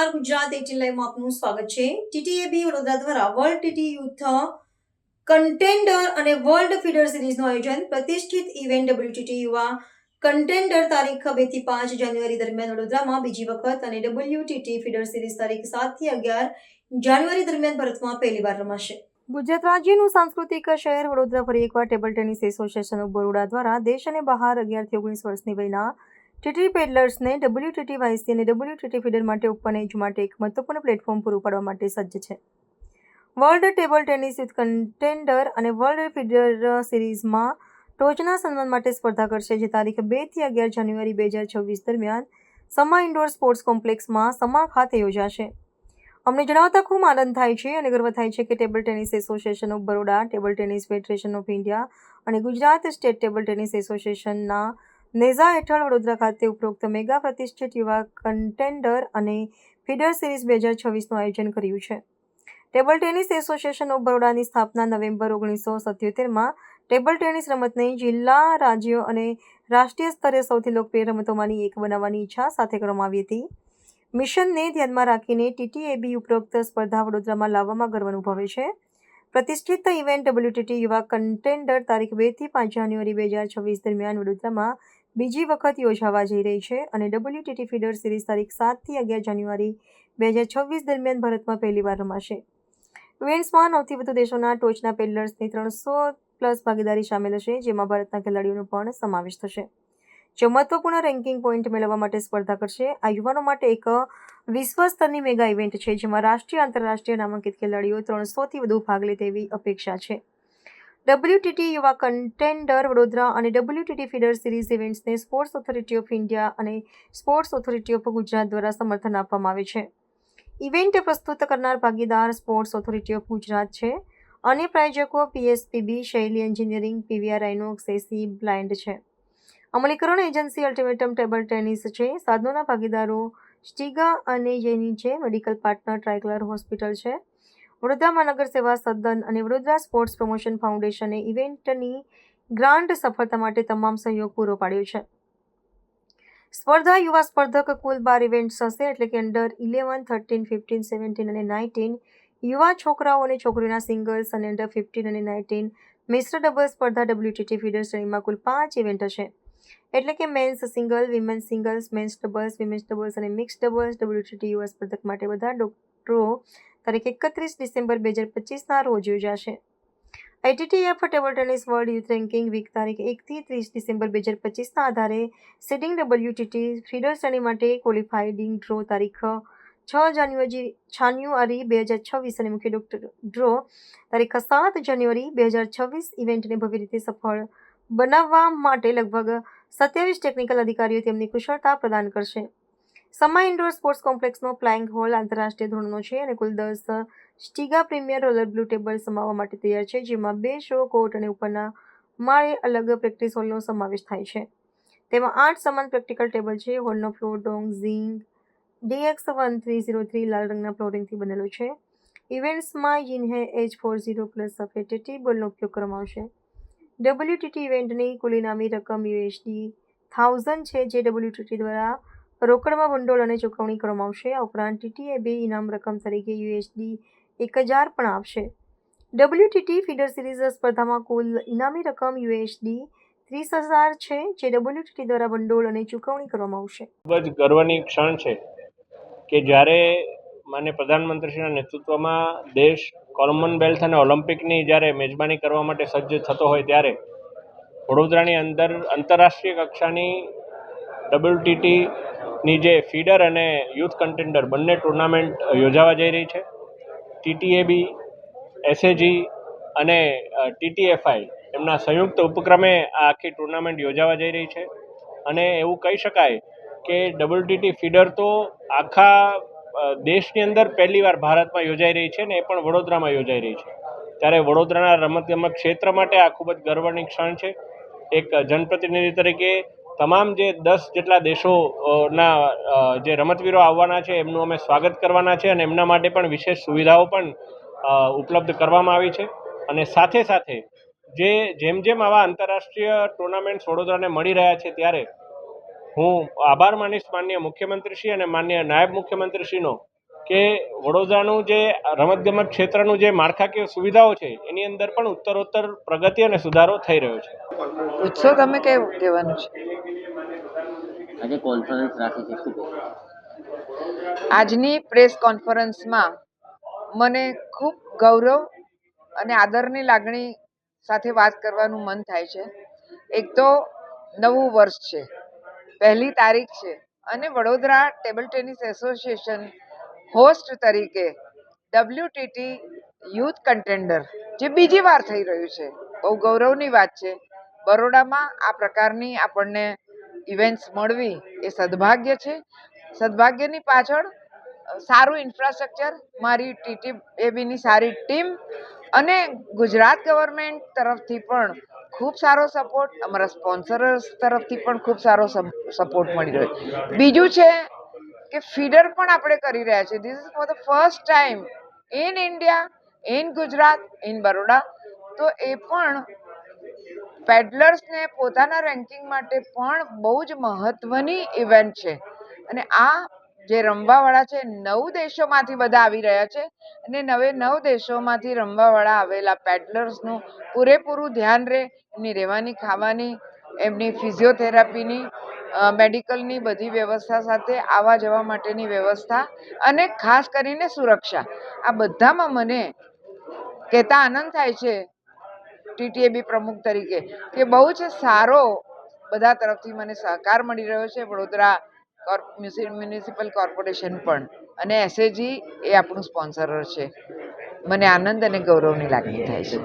નમસ્કાર ગુજરાત એટીન લાઈવમાં આપનું સ્વાગત છે. ટીટીએબી વડોદરા દ્વારા વર્લ્ડ ટીટી યુથ કન્ટેન્ડર અને વર્લ્ડ ફીડર સિરીઝનું આયોજન પ્રતિષ્ઠિત ઇવેન્ટ ડબ્લ્યુટીટી યુવા કન્ટેન્ડર તારીખ બેથી પાંચ જાન્યુઆરી દરમિયાન વડોદરામાં બીજી વખત અને ડબલ્યુટીટી ફીડર સિરીઝ તારીખ સાતથી અગિયાર જાન્યુઆરી દરમિયાન ભારતમાં પહેલીવાર રમાશે. ગુજરાત રાજ્યનું સાંસ્કૃતિક શહેર વડોદરા ફરી એકવાર table tennis association of Baroda દ્વારા દેશ અને બહાર અગિયારથી ઓગણીસ વર્ષની વયના ટીટી પેડલર્સને ડબ્લ્યુટીટી વાયસી અને ડબ્લ્યુટીટી ફીડર માટે ઓપન એજ માટે એક મહત્વપૂર્ણ પ્લેટફોર્મ પૂરું પાડવા માટે સજ્જ છે. World table tennis youth contender અને વર્લ્ડ ફીડર સિરીઝમાં ટોચના સન્માન માટે સ્પર્ધા કરશે, જે તારીખ બેથી અગિયાર જાન્યુઆરી બે હજાર છવ્વીસ દરમિયાન સમા ઇન્ડોર સ્પોર્ટ્સ કોમ્પ્લેક્સમાં સમા ખાતે યોજાશે. અમને જણાવતા ખૂબ આનંદ થાય છે અને ગર્વ થાય છે કે table tennis association of Baroda table tennis federation of India અને ગુજરાત સ્ટેટ ટેબલ ટેનિસ એસોસિએશનના નેઝા હેઠળ વડોદરા ખાતે ઉપરોક્ત મેગા પ્રતિષ્ઠિત યુવા કન્ટેન્ડર અને ફીડર સિરીઝ બે હજાર છવ્વીસનું આયોજન કર્યું છે. ટેબલ ટેનિસ એસોસિએશન ઓફ બરોડાની સ્થાપના નવેમ્બર ઓગણીસો સત્યોતેરમાં ટેબલ ટેનિસ રમતને જિલ્લા, રાજ્યો અને રાષ્ટ્રીય સ્તરે સૌથી લોકપ્રિય રમતોમાંની એક બનાવવાની ઈચ્છા સાથે કરવામાં આવી હતી. મિશનને ધ્યાનમાં રાખીને ટીટીએબી ઉપરોક્ત સ્પર્ધા વડોદરામાં લાવવામાં ગર્વ અનુભવે છે. પ્રતિષ્ઠિત ઇવેન્ટ ડબલ્યુટીટી યુવા કન્ટેન્ડર તારીખ બેથી પાંચ જાન્યુઆરી બે હજાર છવ્વીસ દરમિયાન વડોદરામાં બીજી વખત યોજાવા જઈ રહી છે અને ડબલ્યુટીટી ફીડર સિરીઝ તારીખ સાતથી અગિયાર જાન્યુઆરી બે હજાર છવ્વીસ દરમિયાન ભારતમાં પહેલીવાર રમાશે. ઇવેન્ટ્સમાં નવથી વધુ દેશોના ટોચના પેડલર્સની ત્રણસો પ્લસ ભાગીદારી સામેલ હશે, જેમાં ભારતના ખેલાડીઓનો પણ સમાવેશ થશે. જે મહત્વપૂર્ણ રેન્કિંગ પોઈન્ટ મેળવવા માટે સ્પર્ધા કરશે, આ યુવાનો માટે એક વિશ્વ સ્તરની મેગા ઇવેન્ટ છે, જેમાં રાષ્ટ્રીય આંતરરાષ્ટ્રીય નામાંકિત ખેલાડીઓ ત્રણસોથી વધુ ભાગ લે તેવી અપેક્ષા છે. ડબ્લ્યુટીટી યુવા કન્ટેન્ડર વડોદરા અને ડબલ્યુટીટી ફીડર સિરીઝ ઇવેન્ટ્સને સ્પોર્ટ્સ ઓથોરિટી ઓફ ઇન્ડિયા અને સ્પોર્ટ્સ ઓથોરિટી ઓફ ગુજરાત દ્વારા સમર્થન આપવામાં આવે છે. ઇવેન્ટ પ્રસ્તુત કરનાર ભાગીદાર સ્પોર્ટ્સ ઓથોરિટી ઓફ ગુજરાત છે. અને પ્રાયોજકો PSPB, Shaily engineering, PVR INOX, AC, blind છે. અમલીકરણ એજન્સી અલ્ટિમેટમ ટેબલ ટેનિસ છે. સાધનોના ભાગીદારો સ્ટીગા અને જેની છે, મેડિકલ પાર્ટનર, ટ્રાયકલર હોસ્પિટલ છે. વડોદરા મહાનગર સેવા સદન અને વડોદરા સ્પોર્ટ્સ પ્રમોશન ફાઉન્ડેશને ઇવેન્ટની ગ્રાન્ડ સફળતા માટે તમામ સહયોગ પૂરો પાડ્યો છે. સ્પર્ધા યુવા સ્પર્ધક કુલ બાર ઇવેન્ટ્સ હશે એટલે કે under eleven thirteen fifteen seventeen અને નાઇન્ટીન યુવા છોકરાઓ અને છોકરીઓના સિંગલ્સ અને અંડર ફિફ્ટીન અને નાઇન્ટીન મિશ્ર ડબલ સ્પર્ધા ડબ્લ્યુટીટી ફીડર શ્રેણીમાં કુલ પાંચ ઇવેન્ટ હશે. એટલે કે men's single women's singles men's doubles women's doubles અને મિક્સ ડબલ્સ ડબ્લ્યુટીટી યુવા સ્પર્ધક માટે બધા ડોક્ટરો તારીખ એકત્રીસ ડિસેમ્બર બે હજાર પચીસના રોજ યોજાશે. ITTF table tennis world youth ranking week તારીખ એકથી ત્રીસ ડિસેમ્બર બે હજાર પચીસના આધારે સિડિંગ ડબલ્યુટીટી ફીડર શ્રેણી માટે ક્વોલિફાઇડિંગ ડ્રો તારીખ છ જાન્યુઆરી જાન્યુઆરી બે હજાર છવ્વીસ અને મુખ્ય ડોક્ટર ડ્રો તારીખ સાત જાન્યુઆરી બે હજાર છવ્વીસ ઇવેન્ટને ભવ્ય રીતે સફળ બનાવવા માટે લગભગ સત્યાવીસ ટેકનિકલ અધિકારીઓ તેમની કુશળતા પ્રદાન કરશે. સમા ઇન્ડોર સ્પોર્ટ્સ કોમ્પ્લેક્સનો ફ્લાઇંગ હોલ આંતરરાષ્ટ્રીય ધોરણનો છે અને કુલ દસ Stiga premier roller blue table સમાવવા માટે તૈયાર છે, જેમાં બે શો, કોર્ટ અને ઉપરના માળે અલગ પ્રેક્ટિસ હોલનો સમાવેશ થાય છે. તેમાં આઠ સમાન પ્રેક્ટિકલ ટેબલ છે, હોલનો floor Dong, Xing, DX one three zero three લાલ રંગના ફ્લોરિંગથી બનેલો છે. ઇવેન્ટ્સમાં yinhe H four zero plus સફેદ ટેબલનો ઉપયોગ કરવામાં આવશે. ડબલ્યુટીટી ઇવેન્ટની કુલ ઇનામી રકમ યુએસડી થાઉઝન્ડ છે, જે ડબલ્યુટીટી દ્વારા રોકડમાં ભંડોળ અને ચૂકવણી કરવામાં આવશે. આ ઉપરાંત ટીટીએ બે ઇનામ રકમ તરીકે યુએસડી એક હજાર પણ આપશે. ડબલ્યુટીટી ફીડર સિરીઝ સ્પર્ધામાં કુલ ઇનામી રકમ યુએસડી ત્રીસ હજાર છે, જે ડબલ્યુટીટી દ્વારા ભંડોળ અને ચૂકવણી કરવામાં આવશે. ખૂબ જ ગર્વની ક્ષણ છે કે જ્યારે માન્ય પ્રધાનમંત્રીશ્રીના નેતૃત્વમાં દેશ કોમનવેલ્થ અને ઓલિમ્પિકની જ્યારે મેજબાની કરવા માટે સજ્જ થતો હોય ત્યારે વડોદરાની અંદર આંતરરાષ્ટ્રીય કક્ષાની ડબલ્યુટીટી ની જે ફીડર અને યુથ કન્ટેન્ડર બંને ટુર્નામેન્ટ યોજાવા જઈ રહી છે. ટીટીએબી એસએજી અને ટીટીએફઆઈ એમના સંયુક્ત ઉપક્રમે આ આખી ટુર્નામેન્ટ યોજાવા જઈ રહી છે. અને એવું કહી શકાય કે ડબલ્યુટીટી ફીડર તો આખા દેશની અંદર પહેલીવાર ભારતમાં યોજાઈ રહી છે ને એ પણ વડોદરામાં યોજાઈ રહી છે. ત્યારે વડોદરાના રમતગમત ક્ષેત્ર માટે આ ખૂબ જ ગર્વની ક્ષણ છે. એક જનપ્રતિનિધિ તરીકે તમામ જે દસ જેટલા દેશોના જે રમતવીરો આવવાના છે, એમનું અમે સ્વાગત કરવાના છે અને એમના માટે પણ વિશેષ સુવિધાઓ પણ ઉપલબ્ધ કરવામાં આવી છે. અને સાથે સાથે જે, જેમ જેમ આવા આંતરરાષ્ટ્રીય ટુર્નામેન્ટ્સ વડોદરાને મળી રહ્યા છે ત્યારે હું આભાર માનીશ માન્ય મુખ્યમંત્રીશ્રી અને માન્ય નાયબ મુખ્યમંત્રીશ્રીનો કે વડોદરાનું જે રમતગમત ક્ષેત્રનું જે માળખાકીય સુવિધાઓ છે, એની અંદર પણ ઉત્તરોત્તર પ્રગતિ અને સુધારો થઈ રહ્યો છે. ઉત્સવ તમે કેવું કહેવાનું છે? આજે કોન્ફરન્સ રાખી છે, શું આજની પ્રેસ કોન્ફરન્સમાં મને ખૂબ ગૌરવ અને આદરની લાગણી સાથે વાત કરવાનું મન થાય છે. એક તો નવું વર્ષ છે, પહેલી તારીખ છે અને Vadodara table tennis association host તરીકે ડબલ્યુટીટી યુથ કન્ટેન્ડર જે બીજી વાર થઈ રહ્યું છે. બહુ ગૌરવની વાત છે. બરોડામાં આ પ્રકારની આપણને ઇવેન્ટ્સ મળવી એ સદભાગ્ય છે. સદભાગ્યની પાછળ સારું ઇન્ફ્રાસ્ટ્રક્ચર મારી ટીટી એબીની સારી ટીમ અને ગુજરાત ગવર્મેન્ટ તરફથી પણ ખૂબ સારો સપોર્ટ અમારા સ્પોન્સરર્સ તરફથી પણ ખૂબ સારો સપોર્ટ મળી રહ્યો બીજું છે કે ફીડર પણ આપણે કરી રહ્યા છીએ. This is for the first time in India in Gujarat in Baroda. તો એ પણ પેડલર્સને પોતાના રેન્કિંગ માટે પણ બહુ જ મહત્વની ઇવેન્ટ છે. અને આ જે રમવાવાળા છે, નવ દેશોમાંથી બધા આવી રહ્યા છે અને નવે નવ દેશોમાંથી રમવાવાળા આવેલા પેડલર્સનું પૂરેપૂરું ધ્યાન રહે, એમની રહેવાની, ખાવાની, એમની ફિઝિયોથેરાપીની મેડિકલની બધી વ્યવસ્થા સાથે આવવા જવા માટેની વ્યવસ્થા અને ખાસ કરીને સુરક્ષા. આ બધામાં મને કહેતા આનંદ થાય છે ટીટીએબી પ્રમુખ તરીકે, કે બહુ જ સારો બધા તરફથી મને સહકાર મળી રહ્યો છે વડોદરા મ્યુનિસિપલ કોર્પોરેશન પણ. અને એસએજી એ આપણું સ્પોન્સર છે. મને આનંદ અને ગૌરવની લાગણી થાય છે.